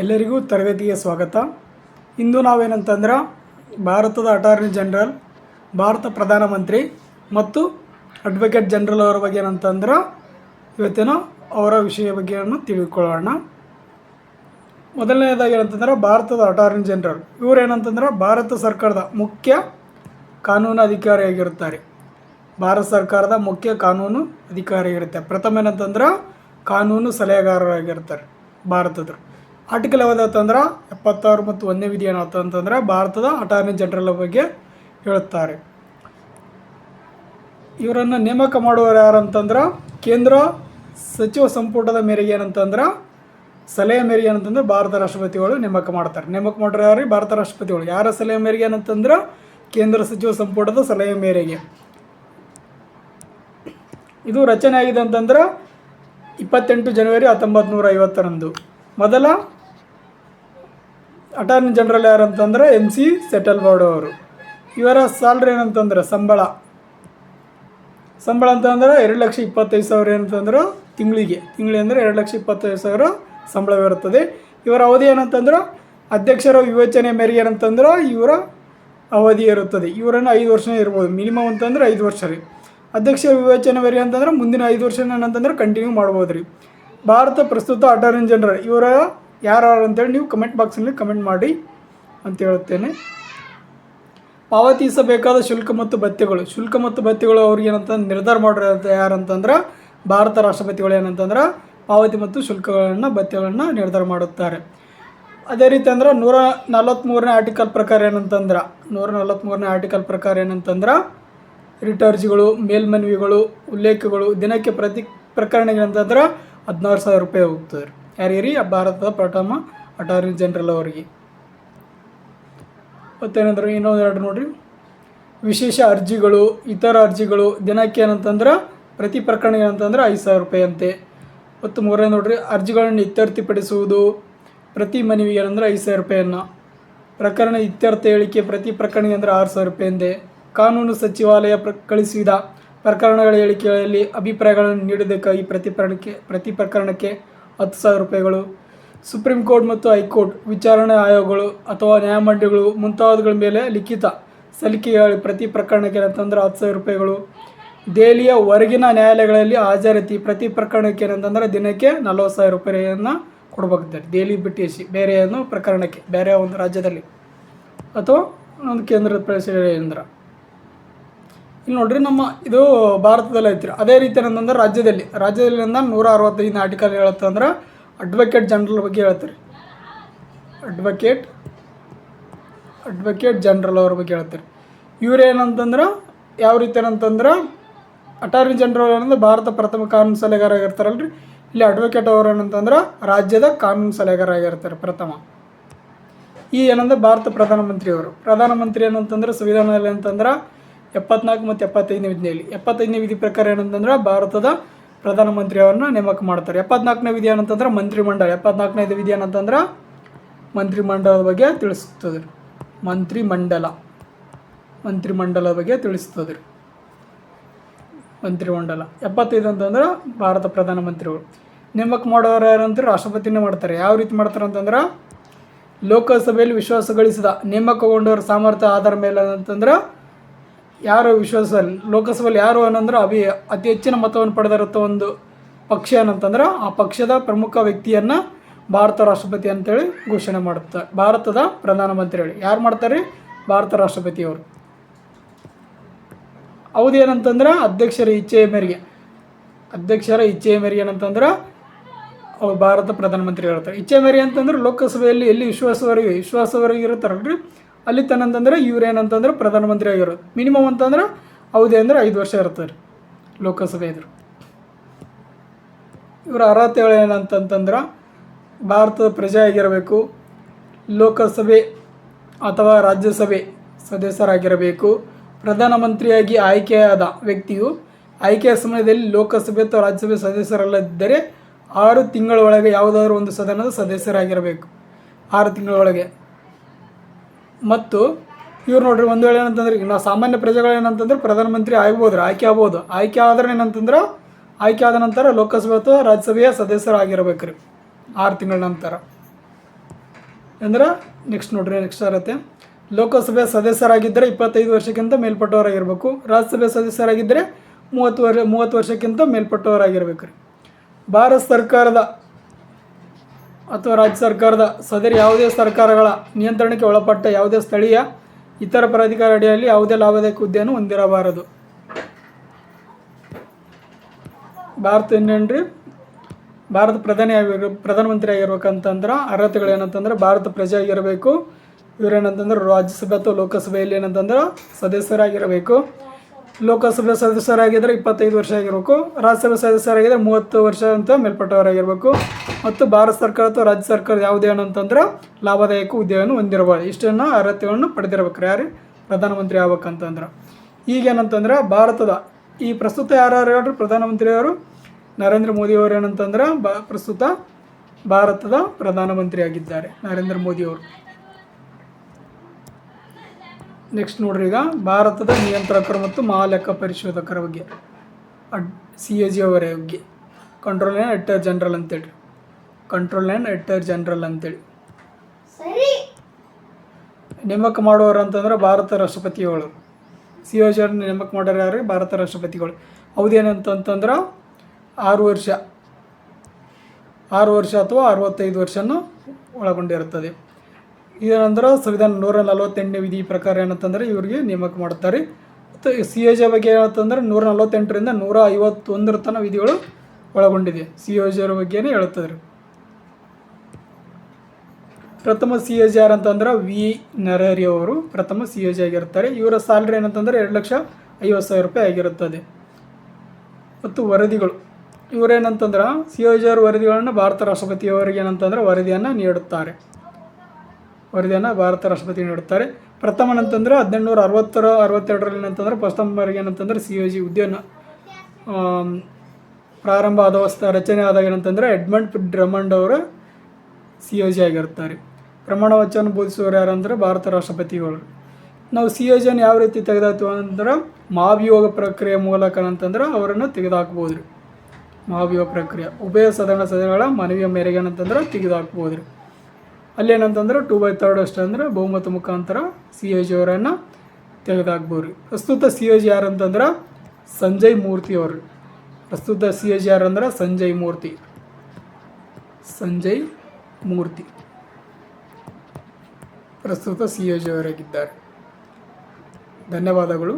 ಎಲ್ಲರಿಗೂ ತರಗತಿಗೆ ಸ್ವಾಗತ. ಇಂದು ನಾವೇನಂತಂದ್ರೆ ಭಾರತದ ಅಟಾರ್ನಿ ಜನರಲ್ ಭಾರತ ಪ್ರಧಾನಮಂತ್ರಿ ಮತ್ತು ಅಡ್ವೊಕೇಟ್ ಜನರಲ್ ಅವರ ಬಗ್ಗೆ ಏನಂತಂದ್ರೆ ಇವತ್ತೇನೋ ಅವರ ವಿಷಯ ಬಗ್ಗೆಯನ್ನು ತಿಳಿದುಕೊಳ್ಳೋಣ ಮೊದಲನೇದಾಗಿ ಏನಂತಂದ್ರೆ ಭಾರತದ ಅಟಾರ್ನಿ ಜನರಲ್ ಇವರು ಏನಂತಂದ್ರೆ ಭಾರತ ಸರ್ಕಾರದ ಮುಖ್ಯ ಕಾನೂನು ಅಧಿಕಾರಿಯಾಗಿರುತ್ತಾರೆ ಭಾರತ ಸರ್ಕಾರದ ಮುಖ್ಯ ಕಾನೂನು ಅಧಿಕಾರಿಯಾಗಿರುತ್ತೆ ಪ್ರಥಮ ಏನಂತಂದ್ರೆ ಕಾನೂನು ಸಲಹೆಗಾರರಾಗಿರ್ತಾರೆ ಭಾರತದ. ಆರ್ಟಿಕಲ್ ಯಾವುದಂತಂದ್ರೆ ಎಪ್ಪತ್ತಾರು ಮತ್ತು ಒಂದನೇ ವಿಧಿ ಏನಂತಂದ್ರೆ ಭಾರತದ ಅಟಾರ್ನಿ ಜನರಲ್ ಬಗ್ಗೆ ಹೇಳುತ್ತಾರೆ. ಇವರನ್ನು ನೇಮಕ ಮಾಡುವವರು ಯಾರು ಅಂತಂದ್ರೆ ಕೇಂದ್ರ ಸಚಿವ ಸಂಪುಟದ ಮೇರೆಗೆ ಏನಂತಂದ್ರೆ ಸಲಹೆ ಮೇರೆಗೆ ಏನಂತಂದ್ರೆ ಭಾರತ ರಾಷ್ಟ್ರಪತಿಗಳು ನೇಮಕ ಮಾಡ್ತಾರೆ. ನೇಮಕ ಮಾಡೋರು ಯಾರು ಭಾರತ ರಾಷ್ಟ್ರಪತಿಗಳು. ಯಾರ ಸಲಹೆ ಮೇರೆಗೆ ಏನಂತಂದ್ರೆ ಕೇಂದ್ರ ಸಚಿವ ಸಂಪುಟದ ಸಲಹೆ ಮೇರೆಗೆ. ಇದು ರಚನೆ ಆಗಿದೆ ಅಂತಂದ್ರೆ ಇಪ್ಪತ್ತೆಂಟು ಜನವರಿ ಹತ್ತೊಂಬತ್ತು ನೂರ ಐವತ್ತರಂದು. ಮೊದಲ ಅಟಾರ್ನಿ ಜನರಲ್ ಯಾರು ಅಂತಂದ್ರೆ ಎಂ ಸಿ ಸೆಟಲ್ ಬೋರ್ಡ್ ಅವರು. ಇವರ ಸ್ಯಾಲ್ರಿ ಏನಂತಂದ್ರೆ ಸಂಬಳ. ಸಂಬಳ ಅಂತಂದ್ರೆ ಎರಡು ಲಕ್ಷ ಇಪ್ಪತ್ತೈದು ಸಾವಿರ ಏನಂತಂದ್ರೆ ತಿಂಗಳಿಗೆ. ತಿಂಗಳಿಗೆ ಅಂದರೆ ಎರಡು ಲಕ್ಷ ಇಪ್ಪತ್ತೈದು ಸಾವಿರ ಸಂಬಳವಿರುತ್ತದೆ ಇವರ ಅವಧಿ ಏನಂತಂದ್ರೆ ಅಧ್ಯಕ್ಷರ ವಿವೇಚನೆ ಮೇರೆಗೆ ಏನಂತಂದ್ರೆ ಇವರ ಅವಧಿ ಇರುತ್ತದೆ. ಇವರನ್ನು ಐದು ವರ್ಷನೇ ಇರ್ಬೋದು. ಮಿನಿಮಮ್ ಅಂತಂದ್ರೆ ಐದು ವರ್ಷ ರೀ. ಅಧ್ಯಕ್ಷ ವಿವೇಚನೆ ಮೇರೆಗೆ ಅಂತಂದ್ರೆ ಮುಂದಿನ ಐದು ವರ್ಷ ಏನಂತಂದ್ರೆ ಕಂಟಿನ್ಯೂ ಮಾಡ್ಬೋದು ರೀ. ಭಾರತ ಪ್ರಸ್ತುತ ಅಟಾರ್ನಿ ಜನರಲ್ ಇವರ ಯಾರು ಅಂತೇಳಿ ನೀವು ಕಮೆಂಟ್ ಬಾಕ್ಸಲ್ಲಿ ಕಮೆಂಟ್ ಮಾಡಿ ಅಂತ ಹೇಳುತ್ತೇನೆ. ಪಾವತಿಸಬೇಕಾದ ಶುಲ್ಕ ಮತ್ತು ಭತ್ಯೆಗಳು. ಶುಲ್ಕ ಮತ್ತು ಭತ್ಯೆಗಳು ಅವ್ರಿಗೆ ಏನಂತ ನಿರ್ಧಾರ ಮಾಡಿರೋ ಯಾರಂತಂದ್ರೆ ಭಾರತ ರಾಷ್ಟ್ರಪತಿಗಳು ಏನಂತಂದ್ರೆ ಪಾವತಿ ಮತ್ತು ಶುಲ್ಕಗಳನ್ನು ಭತ್ಯೆಗಳನ್ನು ನಿರ್ಧಾರ ಮಾಡುತ್ತಾರೆ. ಅದೇ ರೀತಿ ಅಂದ್ರೆ ನೂರ ನಲವತ್ತ್ಮೂರನೇ ಆರ್ಟಿಕಲ್ ಪ್ರಕಾರ ಏನಂತಂದ್ರೆ, ನೂರ ನಲವತ್ತ್ಮೂರನೇ ಆರ್ಟಿಕಲ್ ಪ್ರಕಾರ ಏನಂತಂದ್ರೆ ರಿಟರ್ಜ್ಗಳು ಮೇಲ್ಮನವಿಗಳು, ಉಲ್ಲೇಖಗಳು, ದಿನಕ್ಕೆ ಪ್ರತಿ ಪ್ರಕರಣಗಳಂತಂದ್ರೆ ಹದಿನಾರು ಸಾವಿರ ರೂಪಾಯಿ ಹೋಗ್ತದೆ. ರೀ ಯಾರಿಗೆ ರೀ ಭಾರತದ ಪ್ರಥಮ ಅಟಾರ್ನಿ ಜನರಲ್ ಅವರಿಗೆ. ಮತ್ತೇನಂದ್ರೆ ಇನ್ನೊಂದು ಎರಡು ನೋಡ್ರಿ. ವಿಶೇಷ ಅರ್ಜಿಗಳು, ಇತರ ಅರ್ಜಿಗಳು, ದಿನಕ್ಕೆ ಏನಂತಂದ್ರೆ, ಪ್ರತಿ ಪ್ರಕರಣ ಏನಂತಂದ್ರೆ ಐದು ಸಾವಿರ ರೂಪಾಯಿ ಅಂತೆ. ಮತ್ತು ಮೂರನೇ ನೋಡ್ರಿ, ಅರ್ಜಿಗಳನ್ನು ಇತ್ಯರ್ಥಪಡಿಸುವುದು, ಪ್ರತಿ ಮನವಿಗೆ ಏನಂದ್ರೆ ಐದು ಸಾವಿರ ರೂಪಾಯಿಯನ್ನು ಪ್ರಕರಣ ಇತ್ಯರ್ಥ ಹೇಳಿಕೆ ಪ್ರತಿ ಪ್ರಕರಣಕ್ಕೆ ಅಂದರೆ ಆರು ಸಾವಿರ ರೂಪಾಯಿ ಅಂತೆ. ಕಾನೂನು ಸಚಿವಾಲಯ ಪ್ರ, ಕಳಿಸಿದ ಪ್ರಕರಣಗಳ ಹೇಳಿಕೆಗಳಲ್ಲಿ ಅಭಿಪ್ರಾಯಗಳನ್ನು ನೀಡಬೇಕಾಗಿ ಪ್ರತಿ ಪ್ರಕರಣಕ್ಕೆ ಪ್ರತಿ ಪ್ರಕರಣಕ್ಕೆ ಹತ್ತು ಸಾವಿರ ರೂಪಾಯಿಗಳು. ಸುಪ್ರೀಂ ಕೋರ್ಟ್ ಮತ್ತು ಹೈಕೋರ್ಟ್ ವಿಚಾರಣೆ ಆಯೋಗಗಳು ಅಥವಾ ನ್ಯಾಯಮಂಡಳಿಗಳು ಮುಂತಾದವುಗಳ ಮೇಲೆ ಲಿಖಿತ ಸಲ್ಲಿಕೆಗಳ ಪ್ರತಿ ಪ್ರಕರಣಕ್ಕೆ ಏನಂತಂದ್ರೆ ಹತ್ತು ಸಾವಿರ ರೂಪಾಯಿಗಳು. ದೆಹಲಿಯ ಹೊರಗಿನ ನ್ಯಾಯಾಲಯಗಳಲ್ಲಿ ಹಾಜರಾತಿ ಪ್ರತಿ ಪ್ರಕರಣಕ್ಕೆ ಏನಂತಂದ್ರೆ ದಿನಕ್ಕೆ ನಲ್ವತ್ತು ಸಾವಿರ ರೂಪಾಯಿಯನ್ನು ಕೊಡ್ಬೇಕಾಗ್ತದೆ. ದೆಹಲಿ ಬಿಟ್ಟಿಸಿ ಬೇರೆ ಏನು ಪ್ರಕರಣಕ್ಕೆ, ಬೇರೆ ಒಂದು ರಾಜ್ಯದಲ್ಲಿ. ಅಥವಾ ಒಂದು ಕೇಂದ್ರದ ಪ್ರದೇಶದಿಂದ ಇಲ್ಲಿ ನೋಡ್ರಿ ನಮ್ಮ ಇದು ಭಾರತದಲ್ಲಿ ಐತ್ರಿ. ಅದೇ ರೀತಿ ಏನಂತಂದ್ರೆ ರಾಜ್ಯದಲ್ಲಿ. ರಾಜ್ಯದಲ್ಲಿ ಅಂದ್ರೆ ನೂರ ಅರವತ್ತೈದು ಆರ್ಟಿಕಲ್ ಹೇಳುತ್ತಂದ್ರೆ ಅಡ್ವೊಕೇಟ್ ಜನರಲ್ ಬಗ್ಗೆ ಹೇಳ್ತಾರೆ. ಅಡ್ವೊಕೇಟ್ ಅಡ್ವೊಕೇಟ್ ಜನರಲ್ ಅವ್ರ ಬಗ್ಗೆ ಹೇಳ್ತಾರೆ. ಇವ್ರು ಏನಂತಂದ್ರೆ ಯಾವ ರೀತಿ ಏನಂತಂದ್ರೆ ಅಟಾರ್ನಿ ಜನರಲ್ ಏನಂದ್ರೆ ಭಾರತ ಪ್ರಥಮ ಕಾನೂನು ಸಲಹೆಗಾರ ರೀ ಇಲ್ಲಿ ಅಡ್ವೊಕೇಟ್ ಅವರು ಏನಂತಂದ್ರೆ ರಾಜ್ಯದ ಕಾನೂನು ಸಲಹೆಗಾರ ಆಗಿರ್ತಾರೆ ಪ್ರಥಮ. ಈ ಏನಂದ್ರೆ ಭಾರತ ಪ್ರಧಾನಮಂತ್ರಿಯವರು ಪ್ರಧಾನಮಂತ್ರಿ ಏನಂತಂದ್ರೆ ಸಂವಿಧಾನದಲ್ಲಿ ಅಂತಂದ್ರೆ ಎಪ್ಪತ್ನಾಲ್ಕು ಮತ್ತು ಎಪ್ಪತ್ತೈದನೇ ವಿಧಿಯಲ್ಲಿ. ಎಪ್ಪತ್ತೈದನೇ ವಿಧಿ ಪ್ರಕಾರ ಏನಂತಂದ್ರೆ ಭಾರತದ ಪ್ರಧಾನಮಂತ್ರಿಯವರನ್ನ ನೇಮಕ ಮಾಡ್ತಾರೆ. ಎಪ್ಪತ್ನಾಲ್ಕನೇ ವಿಧಿ ಏನಂತಂದ್ರೆ ಮಂತ್ರಿಮಂಡಲ. ಎಪ್ಪತ್ನಾಲ್ಕನೇ ವಿಧಿ ಏನಂತಂದ್ರೆ ಮಂತ್ರಿಮಂಡಲದ ಬಗ್ಗೆ ತಿಳಿಸ್ತದೆ. ಮಂತ್ರಿಮಂಡಲ. ಮಂತ್ರಿಮಂಡಲದ ಬಗ್ಗೆ ತಿಳಿಸ್ತದೆ. ಮಂತ್ರಿಮಂಡಲ. ಎಪ್ಪತ್ತೈದು ಅಂತಂದ್ರೆ ಭಾರತ ಪ್ರಧಾನಮಂತ್ರಿಗಳು ನೇಮಕ ಮಾಡೋರು ಯಾರಂದ್ರೆ ರಾಷ್ಟ್ರಪತಿನೇ ಮಾಡ್ತಾರೆ. ಯಾವ ರೀತಿ ಮಾಡ್ತಾರೆ ಅಂತಂದ್ರೆ ಲೋಕಸಭೆಯಲ್ಲಿ ವಿಶ್ವಾಸ ಗಳಿಸಿದ ನೇಮಕಗೊಂಡವರ ಸಾಮರ್ಥ್ಯ, ಆಧಾರ ಮೇಲೆ ಅಂತಂದ್ರೆ ಯಾರು ವಿಶ್ವಾಸ ಲೋಕಸಭೆಯಲ್ಲಿ ಯಾರು ಏನಂದ್ರೆ ಅಭಿ ಅತಿ ಹೆಚ್ಚಿನ ಮತವನ್ನು ಪಡೆದಿರುತ್ತ ಒಂದು ಪಕ್ಷ ಏನಂತಂದ್ರೆ ಆ ಪಕ್ಷದ ಪ್ರಮುಖ ವ್ಯಕ್ತಿಯನ್ನು ಭಾರತ ರಾಷ್ಟ್ರಪತಿ ಅಂತೇಳಿ ಘೋಷಣೆ ಮಾಡುತ್ತಾರೆ ಭಾರತದ ಪ್ರಧಾನಮಂತ್ರಿಗಳು. ಯಾರು ಮಾಡ್ತಾರೆ? ಭಾರತ ರಾಷ್ಟ್ರಪತಿಯವರು. ಅವರು ಏನಂತಂದ್ರೆ ಅಧ್ಯಕ್ಷರ ಇಚ್ಛೆಯ ಮೇರೆಗೆ. ಅಧ್ಯಕ್ಷರ ಇಚ್ಛೆಯ ಮೇರೆಗೆ ಏನಂತಂದ್ರೆ ಅವರು ಭಾರತ ಪ್ರಧಾನಮಂತ್ರಿ ಹೇಳ್ತಾರೆ ಇಚ್ಛೆ ಮೇರೆ ಅಂತಂದ್ರೆ ಲೋಕಸಭೆಯಲ್ಲಿ ಎಲ್ಲಿ ವಿಶ್ವಾಸವರೆಗೆ ವಿಶ್ವಾಸವರೆಗೆ ಇರ್ತಾರಲ್ರಿ ಅಲ್ಲಿ ತನಂತಂದ್ರೆ ಇವ್ರು ಏನಂತಂದ್ರೆ ಪ್ರಧಾನಮಂತ್ರಿ ಆಗಿರೋದು ಮಿನಿಮಮ್ ಅಂತಂದ್ರೆ ಅವಧಿ ಅಂದ್ರೆ ಐದು ವರ್ಷ ಇರ್ತಾರೆ ಲೋಕಸಭೆ ಇದ್ರು. ಇವರ ಅರ್ಹತೆಗಳು ಏನಂತಂತಂದ್ರೆ ಭಾರತದ ಪ್ರಜೆ ಆಗಿರಬೇಕು ಲೋಕಸಭೆ ಅಥವಾ ರಾಜ್ಯಸಭೆ ಸದಸ್ಯರಾಗಿರಬೇಕು, ಪ್ರಧಾನಮಂತ್ರಿಯಾಗಿ ಆಯ್ಕೆಯಾದ ವ್ಯಕ್ತಿಯು ಆಯ್ಕೆಯ ಸಮಯದಲ್ಲಿ ಲೋಕಸಭೆ ಅಥವಾ ರಾಜ್ಯಸಭೆ ಸದಸ್ಯರಲ್ಲದಿದ್ದರೆ ಆರು ತಿಂಗಳೊಳಗೆ ಯಾವುದಾದ್ರೂ ಒಂದು ಸದನದ ಸದಸ್ಯರಾಗಿರಬೇಕು. ಆರು ತಿಂಗಳ ಒಳಗೆ. ಮತ್ತು ಇವ್ರು ನೋಡ್ರಿ ಒಂದು ವೇಳೆ ಏನಂತಂದ್ರೆ ಈಗ ನಾವು ಸಾಮಾನ್ಯ ಪ್ರಜೆಗಳು ಏನಂತಂದ್ರೆ ಪ್ರಧಾನಮಂತ್ರಿ ಆಗ್ಬೋದು ಆಯ್ಕೆ ಆಗ್ಬೋದು. ಆಯ್ಕೆ ಆದ್ರೆ ಏನಂತಂದ್ರೆ, ಆಯ್ಕೆ ಆದ ನಂತರ ಲೋಕಸಭೆ ಅಥವಾ ರಾಜ್ಯಸಭೆಯ ಸದಸ್ಯರಾಗಿರ್ಬೇಕು ರೀ, ಆರು ತಿಂಗಳ ನಂತರ. ಅಂದ್ರೆ ನೆಕ್ಸ್ಟ್ ನೋಡ್ರಿ ನೆಕ್ಸ್ಟ್ ಇರುತ್ತೆ ಲೋಕಸಭೆ ಸದಸ್ಯರಾಗಿದ್ದರೆ ಇಪ್ಪತ್ತೈದು ವರ್ಷಕ್ಕಿಂತ ಮೇಲ್ಪಟ್ಟವರಾಗಿರ್ಬೇಕು. ರಾಜ್ಯಸಭೆ ಸದಸ್ಯರಾಗಿದ್ದರೆ ಮೂವತ್ತು ವರ್ಷ, ಮೂವತ್ತು ವರ್ಷಕ್ಕಿಂತ ಮೇಲ್ಪಟ್ಟವರಾಗಿರ್ಬೇಕು ರೀ. ಭಾರತ ಸರ್ಕಾರದ ಅಥವಾ ರಾಜ್ಯ ಸರ್ಕಾರದ ಸದರಿ ಯಾವುದೇ ಸರ್ಕಾರಗಳ ನಿಯಂತ್ರಣಕ್ಕೆ ಒಳಪಟ್ಟ ಯಾವುದೇ ಸ್ಥಳೀಯ ಇತರ ಪ್ರಾಧಿಕಾರ ಅಡಿಯಲ್ಲಿ ಯಾವುದೇ ಲಾಭದಾಯಕ ಹುದ್ದೆಯನ್ನು ಹೊಂದಿರಬಾರದು. ಭಾರತ ಇನ್ನೇನ್ರಿ? ಭಾರತ ಪ್ರಧಾನಿ ಆಗಿರ ಪ್ರಧಾನಮಂತ್ರಿ ಆಗಿರ್ಬೇಕಂತಂದ್ರೆ ಅರ್ಹತೆಗಳು ಏನಂತಂದ್ರೆ ಭಾರತ ಪ್ರಜೆ ಆಗಿರಬೇಕು. ಇವರೇನಂತಂದ್ರೆ ರಾಜ್ಯಸಭೆ ಅಥವಾ ಲೋಕಸಭೆಯಲ್ಲಿ ಏನಂತಂದ್ರೆ ಸದಸ್ಯರಾಗಿರಬೇಕು. ಲೋಕಸಭೆ ಸದಸ್ಯರಾಗಿದ್ದರೆ ಇಪ್ಪತ್ತೈದು ವರ್ಷ ಆಗಿರಬೇಕು, ರಾಜ್ಯಸಭೆ ಸದಸ್ಯರಾಗಿದ್ದರೆ ಮೂವತ್ತು ವರ್ಷ ಅಂತ ಮೇಲ್ಪಟ್ಟವರಾಗಿರಬೇಕು. ಮತ್ತು ಭಾರತ ಸರ್ಕಾರ ಅಥವಾ ರಾಜ್ಯ ಸರ್ಕಾರ ಯಾವುದೇ ಏನಂತಂದ್ರೆ ಲಾಭದಾಯಕ ಹುದ್ದೆಯನ್ನು ಹೊಂದಿರಬಾರ್ದು ಇಷ್ಟನ್ನು ಅರ್ಹತೆಗಳನ್ನು ಪಡೆದಿರ್ಬೇಕು ಯಾರು ಪ್ರಧಾನಮಂತ್ರಿ ಆಗ್ಬೇಕಂತಂದ್ರೆ. ಈಗೇನಂತಂದ್ರೆ ಭಾರತದ ಈ ಪ್ರಸ್ತುತ ಯಾರು ಹೇಳ್ರಿ? ಪ್ರಧಾನಮಂತ್ರಿಯವರು ನರೇಂದ್ರ ಮೋದಿಯವರು ಏನಂತಂದ್ರೆ ಬ, ಪ್ರಸ್ತುತ ಭಾರತದ ಪ್ರಧಾನಮಂತ್ರಿ ಆಗಿದ್ದಾರೆ ನರೇಂದ್ರ ಮೋದಿಯವರು ನೆಕ್ಸ್ಟ್ ನೋಡ್ರಿ ಈಗ ಭಾರತದ ನಿಯಂತ್ರಕರು ಮತ್ತು ಮಹಾಲೆಕ್ಕ ಪರಿಶೋಧಕರ ಬಗ್ಗೆ. ಅಡ್ ಸಿ ಎ ಜಿ ಅವರ ಬಗ್ಗೆ. ಕಂಟ್ರೋಲ್ ಆ್ಯಂಡ್ ಎಡಿಟರ್ ಜನರಲ್ ಅಂತೇಳಿ. ಕಂಟ್ರೋಲ್ ಆ್ಯಂಡ್ ಎಡಿಟರ್ ಜನರಲ್ ಅಂತೇಳಿ. ನೇಮಕ ಮಾಡುವವರು ಅಂತಂದ್ರೆ ಭಾರತ ರಾಷ್ಟ್ರಪತಿಗಳು. ಸಿ ಎ ಜಿ ನೇಮಕ ಮಾಡೋರು ಯಾರು? ಭಾರತ ರಾಷ್ಟ್ರಪತಿಗಳು. ಹೌದೇನಂತಂತಂದ್ರೆ ಆರು ವರ್ಷ. ಆರು ವರ್ಷ ಅಥವಾ ಅರವತ್ತೈದು ವರ್ಷನೂ ಒಳಗೊಂಡಿರುತ್ತದೆ. ಇದೇನಂದ್ರೆ ಸಂವಿಧಾನ ನೂರ ನಲವತ್ತೆಂಟನೇ ವಿಧಿ ಪ್ರಕಾರ ಏನಂತಂದ್ರೆ ಇವರಿಗೆ ನೇಮಕ ಮಾಡ್ತಾರೆ. ಮತ್ತು ಸಿ ಎ ಜೆ ಬಗ್ಗೆ ಏನಂತಂದ್ರೆ ನೂರ ನಲವತ್ತೆಂಟರಿಂದ ನೂರ ಐವತ್ತೊಂದರ ತನ ವಿಧಿಗಳು ಒಳಗೊಂಡಿದೆ. ಸಿ ಎ ಜೆ ಬಗ್ಗೆನೇ ಹೇಳುತ್ತದೆ ರೀ ಪ್ರಥಮ ಸಿ ಎ ಜೆ ಆರ್ ಅಂತಂದ್ರೆ ವಿ ನರಹರಿ ಅವರು ಪ್ರಥಮ ಸಿ ಎ ಜೆ ಆಗಿರ್ತಾರೆ. ಇವರ ಸ್ಯಾಲ್ರಿ ಏನಂತಂದ್ರೆ ಎರಡು ಲಕ್ಷ ಐವತ್ತು ಸಾವಿರ ರೂಪಾಯಿ ಆಗಿರುತ್ತದೆ. ಮತ್ತು ವರದಿಗಳು. ಇವರೇನಂತಂದ್ರೆ ಸಿ ಎ ಜೆ ಆರ್ ವರದಿಗಳನ್ನು ಭಾರತ ರಾಷ್ಟ್ರಪತಿಯವರಿಗೆ ಏನಂತಂದ್ರೆ ವರದಿಯನ್ನು ನೀಡುತ್ತಾರೆ. ವರದಿಯನ್ನು ಭಾರತ ರಾಷ್ಟ್ರಪತಿ ನೀಡುತ್ತಾರೆ. ಪ್ರಥಮನಂತಂದ್ರೆ ಹದಿನೆಂಟುನೂರ ಅರವತ್ತರ, ಅರವತ್ತೆರಡರಲ್ಲಿ ಏನಂತಂದ್ರೆ ಪ್ರಥಮರಿಗೆ ಏನಂತಂದ್ರೆ ಸಿ ಯು ಜಿ ಉದ್ಯಾನ ಪ್ರಾರಂಭ ಆದ ವಸ್ತು ರಚನೆ ಆದಾಗ ಏನಂತಂದ್ರೆ ಎಡ್ಮಂಡ್ ಡ್ರಮಂಡ್ ಅವರು ಸಿ ಯು ಜಿ ಆಗಿರ್ತಾರೆ ಪ್ರಮಾಣ ವಚನ ಬೋಧಿಸುವವರು ಯಾರಂದ್ರೆ ಭಾರತ ರಾಷ್ಟ್ರಪತಿಗಳು. ನಾವು ಸಿ ಯು ಜಿಯನ್ನು ಯಾವ ರೀತಿ ತೆಗೆದಾಕ್ತೀವಿ ಅಂತಂದ್ರೆ ಮಹಾಭಿಯೋಗ ಪ್ರಕ್ರಿಯೆ ಮೂಲಕ ಅಂತಂದ್ರೆ ಅವರನ್ನು ತೆಗೆದುಹಾಕ್ಬೋದು ರೀ ಮಹಾಭಿಯೋಗ ಪ್ರಕ್ರಿಯೆ. ಉಭಯ ಸದನ ಸದನಗಳ ಮನವಿಯ ಮೇರೆಗೆ ಏನಂತಂದ್ರೆ ತೆಗೆದುಹಾಕ್ಬೋದು ರೀ ಅಲ್ಲೇನಂತಂದ್ರೆ ಟೂ ಬೈ ತರ್ಡ್ ಅಷ್ಟೇ ಅಂದ್ರೆ ಬಹುಮತ ಮುಖಾಂತರ ಸಿ ಎ ಜಿ ಅವರನ್ನು ತೆಗೆದುಹಾಕ್ಬೋದು ರೀ ಪ್ರಸ್ತುತ ಸಿ ಎ ಜಿ ಯಾರಂತಂದ್ರೆ ಸಂಜಯ್ ಮೂರ್ತಿ ಅವರು. ಪ್ರಸ್ತುತ ಸಿ ಎ ಜಿ ಯಾರಂದ್ರೆ ಸಂಜಯ್ ಮೂರ್ತಿ. ಸಂಜಯ್ ಮೂರ್ತಿ. ಪ್ರಸ್ತುತ ಸಿ ಎ ಜಿ ಅವರಾಗಿದ್ದಾರೆ. ಧನ್ಯವಾದಗಳು.